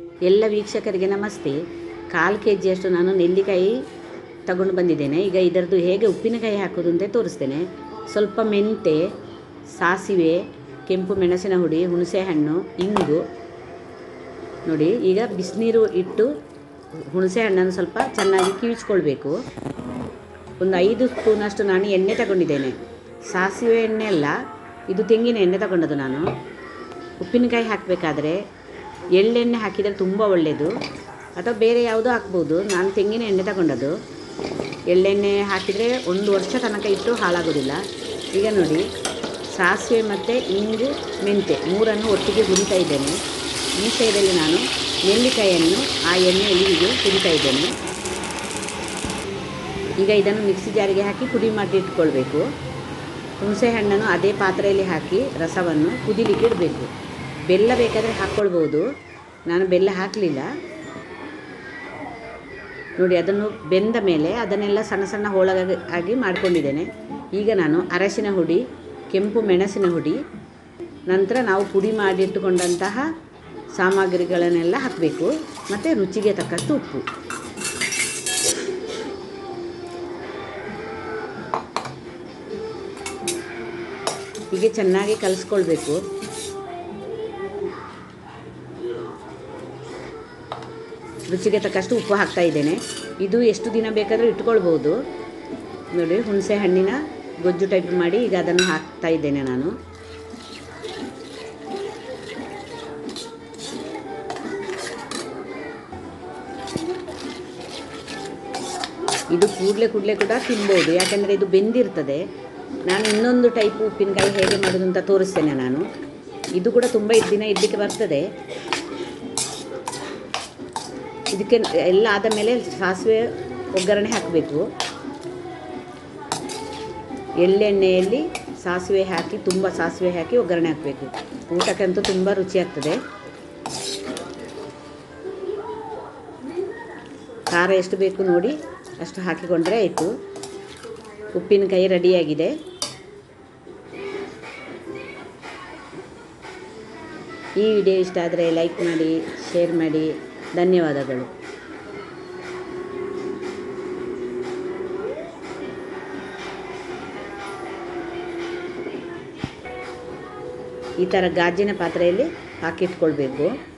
ಎಲ್ಲ ವೀಕ್ಷಕರಿಗೆ ನಮಸ್ತೆ. ಕಾಲು ಕೆ ಜಿಯಷ್ಟು ನಾನು ನೆಲ್ಲಿಕಾಯಿ ತಗೊಂಡು ಬಂದಿದ್ದೇನೆ. ಈಗ ಇದರದ್ದು ಹೇಗೆ ಉಪ್ಪಿನಕಾಯಿ ಹಾಕೋದು ಅಂತ ತೋರಿಸ್ತೇನೆ. ಸ್ವಲ್ಪ ಮೆಂತೆ, ಸಾಸಿವೆ, ಕೆಂಪು ಮೆಣಸಿನ ಹುಡಿ ಹುಣಸೆಹಣ್ಣು, ಇಂಗು. ನೋಡಿ, ಈಗ ಬಿಸಿನೀರು ಇಟ್ಟು ಹುಣಸೆ ಹಣ್ಣನ್ನು ಸ್ವಲ್ಪ ಚೆನ್ನಾಗಿ ಕಿವಿಚ್ಕೊಳ್ಬೇಕು. ಒಂದು ಐದು ಸ್ಪೂನಷ್ಟು ನಾನು ಎಣ್ಣೆ ತಗೊಂಡಿದ್ದೇನೆ. ಸಾಸಿವೆ ಎಣ್ಣೆ ಅಲ್ಲ, ಇದು ತೆಂಗಿನ ಎಣ್ಣೆ ತಗೊಂಡದ್ದು ನಾನು. ಉಪ್ಪಿನಕಾಯಿ ಹಾಕಬೇಕಾದ್ರೆ ಎಳ್ಳೆಣ್ಣೆ ಹಾಕಿದರೆ ತುಂಬ ಒಳ್ಳೆಯದು ಅಥವಾ ಬೇರೆ ಯಾವುದೂ ಹಾಕ್ಬೋದು. ನಾನು ತೆಂಗಿನ ಎಣ್ಣೆ ತಗೊಂಡದ್ದು. ಎಳ್ಳೆಣ್ಣೆ ಹಾಕಿದರೆ ಒಂದು ವರ್ಷ ತನಕ ಇಟ್ಟು ಹಾಳಾಗೋದಿಲ್ಲ. ಈಗ ನೋಡಿ, ಸಾಸಿವೆ ಮತ್ತು ಇಂಗು ಮೆಂತೆ ಮೂರನ್ನು ಒಟ್ಟಿಗೆ ಹುರಿತಾ ಇದ್ದೇನೆ. ಈ ಸೈಡಲ್ಲಿ ನಾನು ನೆಲ್ಲಿಕಾಯಿಯನ್ನು ಆ ಎಣ್ಣೆಯಲ್ಲಿ ಹೀಗೆ ಹುರಿತಾ ಇದ್ದೇನೆ. ಈಗ ಇದನ್ನು ಮಿಕ್ಸಿ ಜಾರಿಗೆ ಹಾಕಿ ಪುಡಿ ಮಾಡಿ ಇಟ್ಕೊಳ್ಬೇಕು. ಹುಣಸೆ ಹಣ್ಣನ್ನು ಅದೇ ಪಾತ್ರೆಯಲ್ಲಿ ಹಾಕಿ ರಸವನ್ನು ಕುದಿಲಿಕ್ಕೆ ಇಡಬೇಕು. ಬೆಲ್ಲ ಬೇಕಾದರೆ ಹಾಕ್ಕೊಳ್ಬೋದು. ನಾನು ಬೆಲ್ಲ ಹಾಕಲಿಲ್ಲ. ನೋಡಿ, ಅದನ್ನು ಬೆಂದ ಮೇಲೆ ಅದನ್ನೆಲ್ಲ ಸಣ್ಣ ಸಣ್ಣ ಹೋಳಗಾಗಿ ಆಗಿ ಮಾಡ್ಕೊಂಡಿದ್ದೇನೆ. ಈಗ ನಾನು ಅರಶಿನ ಹುಡಿ, ಕೆಂಪು ಮೆಣಸಿನ ಹುಡಿ, ನಂತರ ನಾವು ಪುಡಿ ಮಾಡಿಟ್ಟುಕೊಂಡಂತಹ ಸಾಮಗ್ರಿಗಳನ್ನೆಲ್ಲ ಹಾಕಬೇಕು. ಮತ್ತು ರುಚಿಗೆ ತಕ್ಕಷ್ಟು ಉಪ್ಪು. ಹೀಗೆ ಚೆನ್ನಾಗಿ ಕಲಿಸ್ಕೊಳ್ಬೇಕು. ರುಚಿಗೆ ತಕ್ಕಷ್ಟು ಉಪ್ಪು ಹಾಕ್ತಾ ಇದ್ದೇನೆ. ಇದು ಎಷ್ಟು ದಿನ ಬೇಕಾದರೂ ಇಟ್ಕೊಳ್ಬೋದು. ನೋಡಿ, ಹುಣಸೆ ಹಣ್ಣಿನ ಗೊಜ್ಜು ಟೈಪ್ ಮಾಡಿ ಈಗ ಅದನ್ನು ಹಾಕ್ತಾ ಇದ್ದೇನೆ ನಾನು. ಇದು ಕೂಡಲೇ ಕೂಡಲೇ ಕೂಡ ತಿನ್ಬೋದು. ಯಾಕೆಂದರೆ ಇದು ಬೆಂದಿರ್ತದೆ. ನಾನು ಇನ್ನೊಂದು ಟೈಪ್ ಉಪ್ಪಿನಕಾಯಿ ಹೇಗೆ ಮಾಡೋದು ಅಂತ ತೋರಿಸ್ತೇನೆ ನಾನು. ಇದು ಕೂಡ ತುಂಬ ದಿನ ಇದ್ದಕ್ಕೆ ಬರ್ತದೆ. ಇದಕ್ಕೆ ಎಲ್ಲ ಆದ ಮೇಲೆ ಸಾಸಿವೆ ಒಗ್ಗರಣೆ ಹಾಕಬೇಕು. ಎಳ್ಳೆಣ್ಣೆಯಲ್ಲಿ ಸಾಸಿವೆ ಹಾಕಿ, ತುಂಬ ಸಾಸಿವೆ ಹಾಕಿ ಒಗ್ಗರಣೆ ಹಾಕಬೇಕು. ಊಟಕ್ಕಂತೂ ತುಂಬ ರುಚಿಯಾಗ್ತದೆ ಖಾರ ಎಷ್ಟು ಬೇಕು ನೋಡಿ ಅಷ್ಟು ಹಾಕಿಕೊಂಡ್ರೆ ಆಯಿತು. ಉಪ್ಪಿನಕಾಯಿ ರೆಡಿಯಾಗಿದೆ. ಈ ವಿಡಿಯೋ ಇಷ್ಟ ಆದರೆ ಲೈಕ್ ಮಾಡಿ, ಶೇರ್ ಮಾಡಿ. ಧನ್ಯವಾದಗಳು. ಈ ಥರ ಗಾಜಿನ ಪಾತ್ರೆಯಲ್ಲಿ ಹಾಕಿಟ್ಕೊಳ್ಬೇಕು.